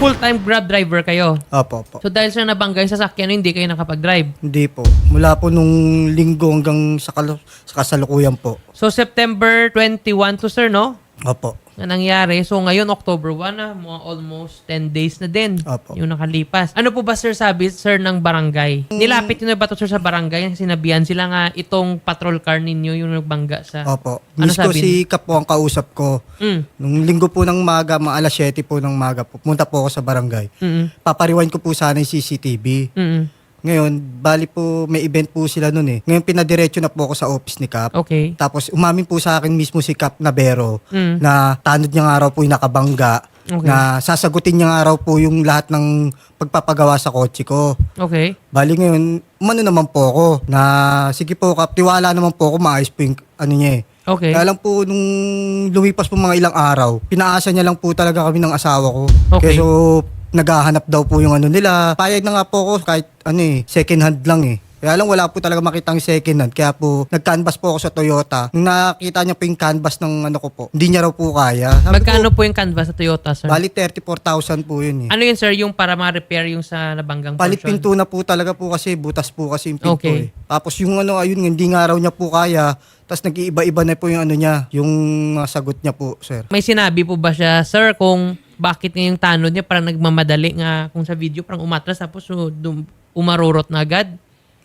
full-time Grab driver kayo. Opo, opo. So dahil sa nabangga yung sasakyan, hindi kayo nakapag-drive. Hindi po. Mula po nung linggo hanggang sa, kalu- sa kasalukuyan po. So September 21 to sir, no? Opo. Na nangyari. So ngayon, October 1 na, mga almost 10 days na din Opo. yung nakalipas. Ano po ba sir sabi, sir, ng barangay? Nilapit nyo na ba to sir sa barangay? Sinabihan sila nga itong patrol car ninyo yung nagbangga sa... Opo. Ano Miss ko sabi si Kap po ang kausap ko. Mm. Nung linggo po ng maga, mga alas 7 po ng maga po, pumunta po ako sa barangay. Mm-mm. Papariwan ko po sana yung CCTV. Mm-mm. Ngayon, bali po, may event po sila nun eh. Ngayon, pinadiretso na po ako sa office ni Kap. Okay. Tapos, umamin po sa akin mismo si Kap Navero Mm. na tanod niya nga raw po yung nakabangga. Okay. Na sasagutin niya nga raw po yung lahat ng pagpapagawa sa kotse ko. Okay. Bali ngayon, umano naman po ako na sige po Kap, tiwala naman po ako, maayos po yung ano niya eh. Okay. Kaya lang po, nung lumipas po mga ilang araw, pinaasa niya lang po talaga kami ng asawa ko. Okay. Kaya so, naghahanap daw po yung ano nila. Payag na nga po ako kahit ano eh, second hand lang eh. Kaya lang wala po talaga makitang second hand. Kaya po, nag-canvas po ako sa Toyota. Nung nakita niya po yung canvas ng ano ko po, hindi niya raw po kaya. Sabi Magkano ko, po yung canvas sa Toyota, sir? Bali 34,000 po yun eh. Ano yun, sir? Yung para ma-repair yung sa nabanggang Palit portion? pinto na po talaga po kasi butas po kasi yung pinto Okay. eh. Tapos yung ano ayun hindi nga raw niya po kaya. Tapos nag-iiba-iba na po yung ano niya, yung mga sagot niya po, sir. May sinabi po ba siya, sir, kung bakit nga yung tanod niya parang nagmamadali nga kung sa video parang umatras tapos so, dum- umarurot na agad?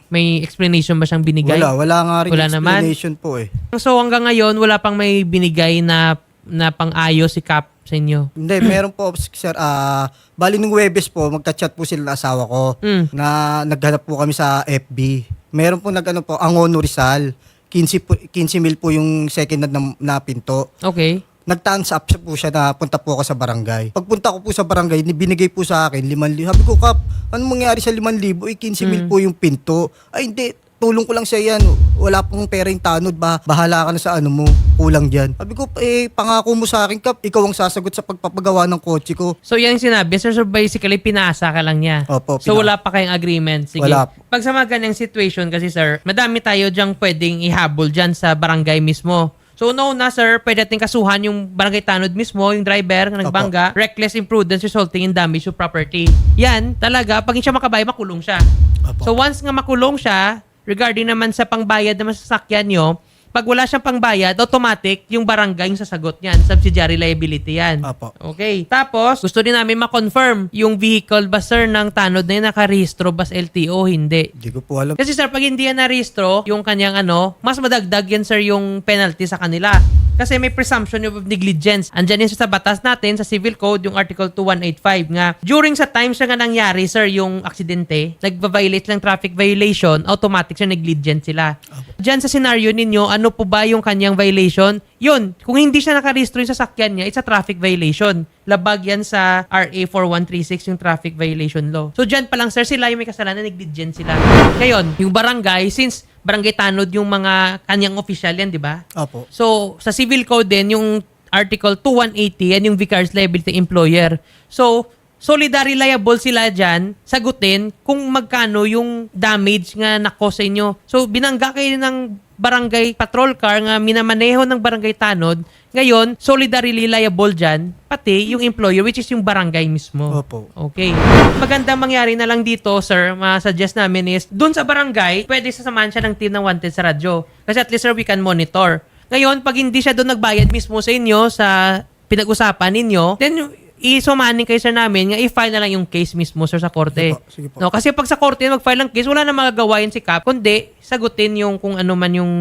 May explanation ba siyang binigay? Wala, wala nga rin Wala naman? explanation po eh. So hanggang ngayon, wala pang may binigay na na pang-ayos si Cap sa inyo? Hindi, meron po, sir, ah, bali nung Webes po, magka-chat po sila ng asawa ko Mm. na naghanap po kami sa FB. Meron po nag-ano po, Angono Rizal. 15, po, 15 mil po yung second hand na, na pinto. Okay. Nag-thumbs up siya po siya na punta po ako sa barangay. Pagpunta ko po sa barangay, binigay po sa akin 5,000. Sabi ko, Kap, anong mangyari sa 5,000? Eh, 15 mil Mm. po yung pinto. Ay, hindi. Tulong ko lang siya yan. Wala pong pera yung tanod. Ba, bahala ka na sa ano mo. Kulang dyan. Sabi ko, eh, pangako mo sa akin, Kap. Ikaw ang sasagot sa pagpapagawa ng kotse ko. So yan yung sinabi, sir, so basically pinasa ka lang niya. Opo, So wala pa kayong agreement. Sige. Wala po. Pag sa mga ganyang situation kasi sir, madami tayo diyang pwedeng ihabol dyan sa barangay mismo. So no na sir, pwede natin kasuhan yung barangay tanod mismo, yung driver na nagbangga, reckless imprudence resulting in damage to property. Yan, talaga, pag hindi siya makabay, makulong siya. Opo. So once nga makulong siya, regarding naman sa pangbayad naman sa sasakyan nyo, pag wala siyang pangbayad, automatic yung barangay yung sasagot niyan. Subsidiary liability yan. Opo. Okay. Tapos, gusto din namin ma-confirm yung vehicle ba sir ng tanod na yun nakarehistro ba sa LTO? Hindi. Hindi ko po alam. Kasi sir, pag hindi yan narehistro, yung kanyang ano, mas madagdag yan sir yung penalty sa kanila. Kasi may presumption of negligence. Andyan yun sa batas natin, sa Civil Code, yung Article 2185 nga. During sa time siya nga nangyari, sir, yung aksidente, nagpa-violate lang traffic violation, automatic siya negligent sila. Diyan sa scenario ninyo, ano po ba yung kanyang violation? Yun, kung hindi siya nakarehistro yung sasakyan niya, it's a traffic violation. Labag yan sa RA 4136, yung traffic violation law. So dyan pa lang, sir, sila yung may kasalanan, negligent sila. Ngayon, yung barangay, since barangay tanod yung mga kanyang official yan, di ba? Opo. So, sa civil code din, yung Article 2180, yan yung vicarious liability employer. So, solidary liable sila dyan, sagutin kung magkano yung damage nga nako sa inyo. So, binangga kayo ng barangay patrol car nga minamaneho ng barangay tanod. Ngayon, solidarily liable dyan, pati yung employer, which is yung barangay mismo. Opo. Okay. Magandang mangyari na lang dito, sir, ma-suggest namin is, dun sa barangay, pwede sasamahan siya ng team ng wanted sa radyo. Kasi at least, sir, we can monitor. Ngayon, pag hindi siya doon nagbayad mismo sa inyo, sa pinag-usapan ninyo, then isumanin kayo sir namin nga i-file na lang yung case mismo sir sa korte. Sige po, sige po. No, kasi pag sa korte mag-file ng case, wala na magagawa yun si Cap, kundi sagutin yung kung ano man yung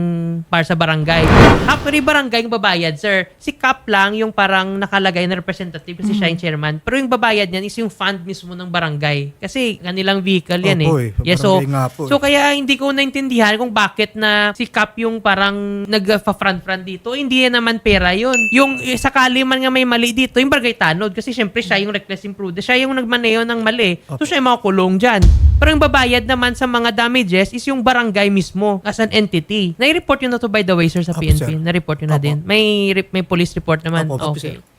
para sa barangay. Actually, barangay yung babayad, sir. Si Cap lang yung parang nakalagay na representative kasi siya yung chairman. Pero yung babayad niyan is yung fund mismo ng barangay. Kasi kanilang vehicle yan Opo eh. eh, Yes, so, barangay nga po eh. so kaya hindi ko naintindihan kung bakit na si Cap yung parang nag-front-front dito. Hindi yan naman pera yun. Yung eh, sakali man nga may mali dito, yung barangay tanod. Kasi syempre siya yung reckless imprudence. Siya yung nagmaneho ng mali. So siya yung makukulong dyan. Pero yung babayad naman sa mga damages is yung barangay mismo as an entity. Nai-report yun na to by the way, sir, sa Opo, PNP. sir. Na-report yun na Opo. din. May, may police report naman. Opo, opo, okay. sir.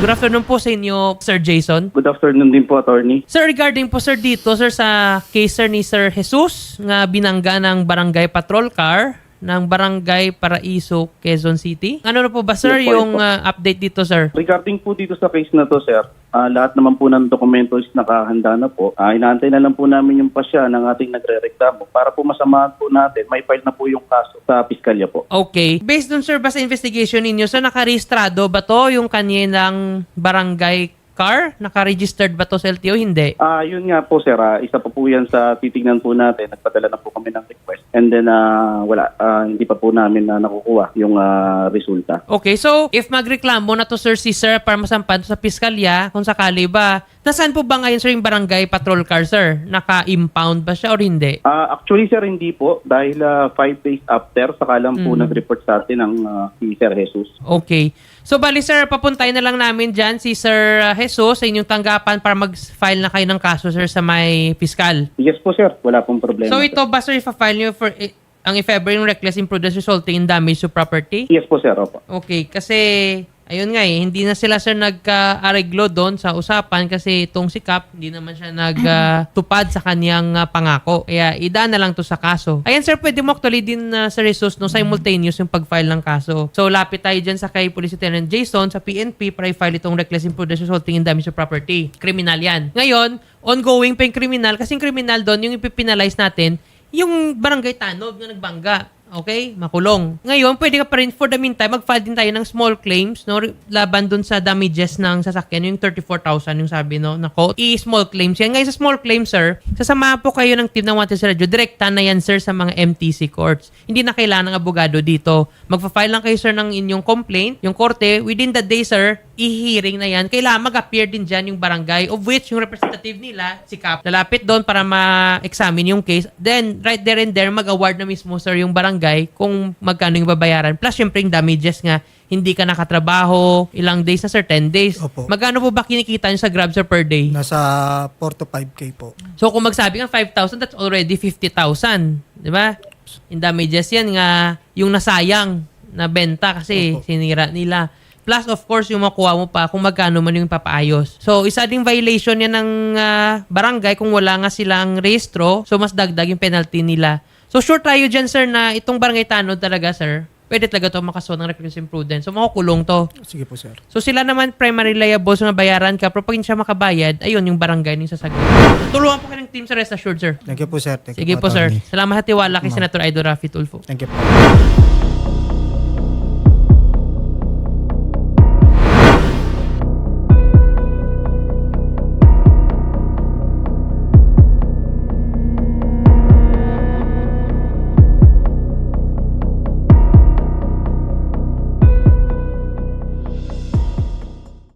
Good afternoon po sa inyo, Sir Jason. Good afternoon din po, attorney. Sir, regarding po sir dito, sir, sa case sir ni Sir Jesus nga binangga ng barangay patrol car ng Barangay Paraiso, Quezon City. Ano na po ba, sir, Yes po, yung po. ah, update dito, sir? Regarding po dito sa case na to, sir, ah, lahat naman po ng dokumento is nakahanda na po. Ah, inaantay na lang po namin yung pasya ng ating nagre-reklamo para po masamahan po natin, may file na po yung kaso sa piskalya po. Okay. Based dun, sir, ba sa investigation ninyo, sir, nakarehistrado ba to yung kanilang barangay car? Nakaregistered ba to sa LTO? Hindi. Ah, yun nga po sir, Ah, isa pa po yan sa titignan po natin. Nagpadala na po kami ng request. And then ah, wala, Ah, hindi pa po namin na nakukuha yung ah, resulta. Okay, so if magreklamo na to sir si sir para masampan sa piskalya, kung sakali ba, nasaan po ba ngayon sir yung barangay patrol car sir? Naka-impound ba siya or hindi? Ah, actually sir, hindi po dahil ah, five days after saka lang po nag-report sa atin ang ah, si Sir Jesus. Okay. So bali sir, papuntay na lang namin dyan si Sir uh, Jesus sa inyong tanggapan para mag-file na kayo ng kaso sir sa may piskal. Yes po sir, wala pong problema. So ito ba sir, ipa-file nyo for, eh, ang if ever yung reckless imprudence resulting in damage to property? Yes po sir, opo. Okay, kasi ayun nga eh, hindi na sila sir nagka-areglo doon sa usapan kasi itong si Cap, hindi naman siya nagtupad sa kaniyang ah, pangako. Kaya idaan na lang to sa kaso. Ayan sir, pwede mo actually din uh, sa resource no simultaneous yung pag-file ng kaso. So lapit tayo dyan sa kay Police Lieutenant Jason sa PNP para i-file itong reckless imprudence resulting in damage to property. Criminal yan. Ngayon, ongoing pa yung criminal kasi yung criminal doon, yung ipipinalize natin, yung barangay Tanog na nagbangga. Okay? Makulong. Ngayon, pwede ka pa rin, for the meantime, mag-file din tayo ng small claims, no? Laban dun sa damages ng sasakyan, yung 34,000 yung sabi, no? Nako, i-small claims yan. Ngayon, sa small claims, sir, sasamahan po kayo ng team ng Wanted sa Radio. Direkta na yan, sir, sa mga MTC courts. Hindi na kailangan ng abogado dito. Magpa-file lang kayo, sir, ng inyong complaint. Yung korte, within the day, sir, i-hearing na yan. Kailangan mag-appear din dyan yung barangay, of which yung representative nila, si Cap, lalapit doon para ma-examine yung case. Then, right there and there, mag-award na mismo, sir, yung barangay kung magkano yung babayaran. Plus, syempre, yung damages nga, hindi ka nakatrabaho, ilang days na, sir, 10 days. Opo. Magkano po ba kinikita nyo sa Grab, sir, per day? Nasa 4 to 5K po. So, kung magsabi ng 5,000, that's already 50,000. Di ba? Yung damages yan nga, yung nasayang na benta kasi Opo. sinira nila. Plus, of course, yung makuha mo pa kung magkano man yung papaayos. So, isa ding violation yan ng ah, barangay kung wala nga silang rehistro. So, mas dagdag yung penalty nila. So, sure tayo dyan, sir, na itong barangay tanod talaga, sir, pwede talaga to makasuha ng reckless imprudence. So, makukulong to. Sige po, sir. So sila naman primary liable so nabayaran ka pero pag hindi siya makabayad, ayun yung barangay yung sasagot. Tulungan po kayo ng team sa rest assured, sir. Thank you po, sir. Thank Sige you po, sir. Salamat sa tiwala kay Senator Idol Rafi Tulfo. Thank you po.